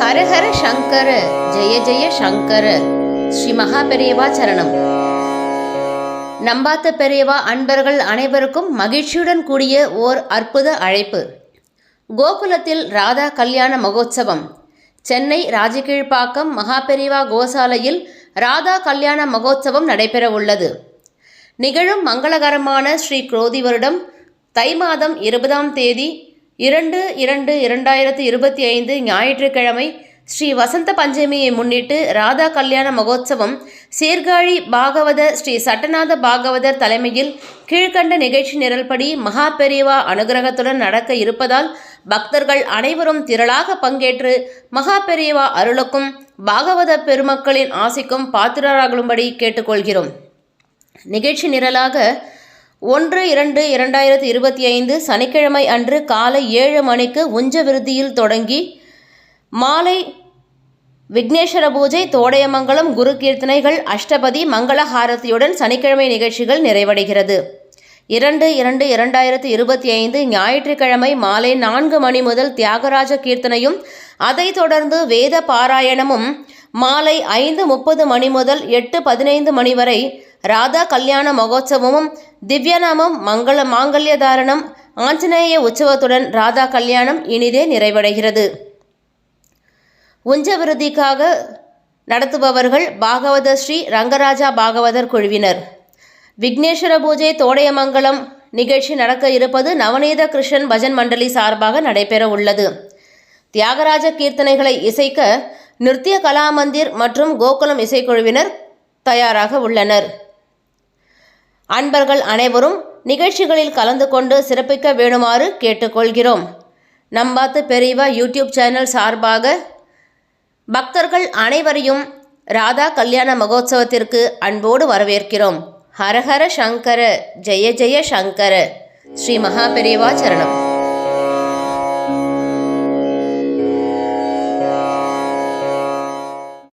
ஹரஹர சங்கர ஜெய ஜெய சங்கர. ஸ்ரீ மகா பெரியவா சரணம். நம்பாத்த பெரியவா அன்பர்கள் அனைவருக்கும் மகிழ்ச்சியுடன் கூடிய ஓர் அற்புத அழைப்பு. கோகுலத்தில் ராதா கல்யாண மகோத்சவம். சென்னை ராஜகீழ்ப்பாக்கம் மகாபெரிவா கோசாலையில் ராதா கல்யாண மகோத்சவம் நடைபெற உள்ளது நிகழும் மங்களகரமான ஸ்ரீ குரோதி வருடம் தை மாதம் இருபதாம் தேதி இரண்டு இரண்டு இரண்டாயிரத்து இருபத்தி ஐந்து ஞாயிற்றுக்கிழமை ஸ்ரீ வசந்த பஞ்சமியை முன்னிட்டு ராதா கல்யாண மகோத்சவம் சீர்காழி பாகவத ஸ்ரீ சட்டநாத பாகவதர் தலைமையில் கீழ்கண்ட நிகழ்ச்சி நிரல்படி மகா பெரியவா அனுகிரகத்துடன் நடக்க இருப்பதால் பக்தர்கள் அனைவரும் திரளாக பங்கேற்று மகா பெரியவா அருளுக்கும் பாகவத பெருமக்களின் ஆசைக்கும் பாத்திரராகும்படி கேட்டுக்கொள்கிறோம். நிகழ்ச்சி நிரலாக ஒன்று இரண்டு இரண்டாயிரத்தி இருபத்தி ஐந்து சனிக்கிழமை அன்று காலை ஏழு மணிக்கு உஞ்ச விருத்தியில் தொடங்கி மாலை விக்னேஸ்வர பூஜை தோடையமங்கலம் குரு கீர்த்தனைகள் அஷ்டபதி மங்களஹாரத்தியுடன் சனிக்கிழமை நிகழ்ச்சிகள் நிறைவடைகிறது. இரண்டு இரண்டு இரண்டாயிரத்தி இருபத்தி ஐந்து ஞாயிற்றுக்கிழமை மாலை நான்கு மணி முதல் தியாகராஜ கீர்த்தனையும் அதைத் தொடர்ந்து வேத பாராயணமும் மாலை ஐந்து முப்பது மணி முதல் எட்டு பதினைந்து மணி வரை ராதா கல்யாண மகோத்சவமும் திவ்யநாமம் மங்கள மாங்கல்ய தாரணம் ஆஞ்சநேய உற்சவத்துடன் ராதா கல்யாணம் இனிதே நிறைவடைகிறது. உஞ்சவிருதிக்காக நடத்துபவர்கள் பாகவத ஸ்ரீ ரங்கராஜா பாகவதர் குழுவினர். விக்னேஸ்வர பூஜை தோடையமங்கலம் நிகழ்ச்சி நடக்க இருப்பது நவநீத கிருஷ்ணன் பஜன் மண்டலி சார்பாக நடைபெற உள்ளது. தியாகராஜ கீர்த்தனைகளை இசைக்க நிருத்திய கலாமந்திர் மற்றும் கோகுலம் இசைக்குழுவினர் தயாராக உள்ளனர். அன்பர்கள் அனைவரும் நிகழ்ச்சிகளில் கலந்து கொண்டு சிறப்பிக்க வேணுமாறு கேட்டுக்கொள்கிறோம். நம்பாத்து பெரியவா யூடியூப் சேனல் சார்பாக பக்தர்கள் அனைவரையும் ராதா கல்யாண மகோத்சவத்திற்கு அன்போடு வரவேற்கிறோம். ஹரஹர சங்கர ஜெய ஜெய சங்கர. ஸ்ரீ மகா பெரியவா சரணம்.